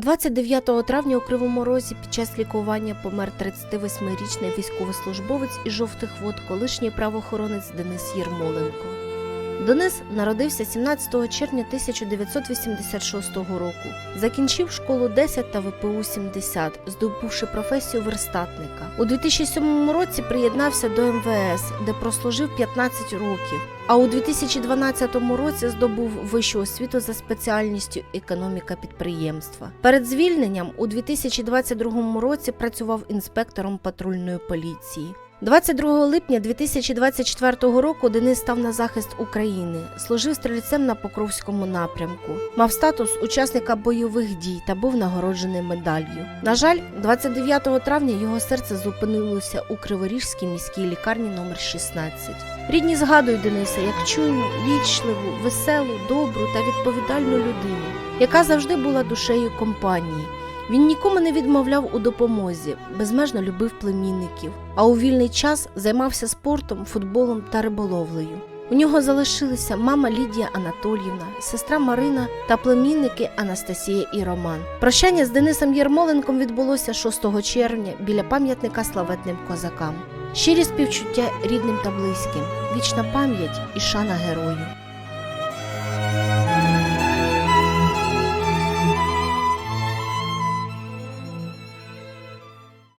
29 травня у Кривому Розі під час лікування помер 38-річний військовослужбовець із жовтих вод, колишній правоохоронець Денис Єрмоленко. Денис народився 17 червня 1986 року. Закінчив школу 10 та ВПУ 70, здобувши професію верстатника. У 2007 році приєднався до МВС, де прослужив 15 років. А у 2012 році здобув вищу освіту за спеціальністю економіка підприємства. Перед звільненням у 2022 році працював інспектором патрульної поліції. 22 липня 2024 року Денис став на захист України, служив стрільцем на Покровському напрямку, мав статус учасника бойових дій та був нагороджений медаллю. На жаль, 29 травня його серце зупинилося у Криворіжській міській лікарні номер 16. Рідні згадують Дениса як чуйну, вічливу, веселу, добру та відповідальну людину, яка завжди була душею компанії. Він нікому не відмовляв у допомозі, безмежно любив племінників, а у вільний час займався спортом, футболом та риболовлею. У нього залишилися мама Лідія Анатоліївна, сестра Марина та племінники Анастасія і Роман. Прощання з Денисом Єрмоленком відбулося 6 червня біля пам'ятника славетним козакам. Щирі співчуття рідним та близьким, вічна пам'ять і шана герою.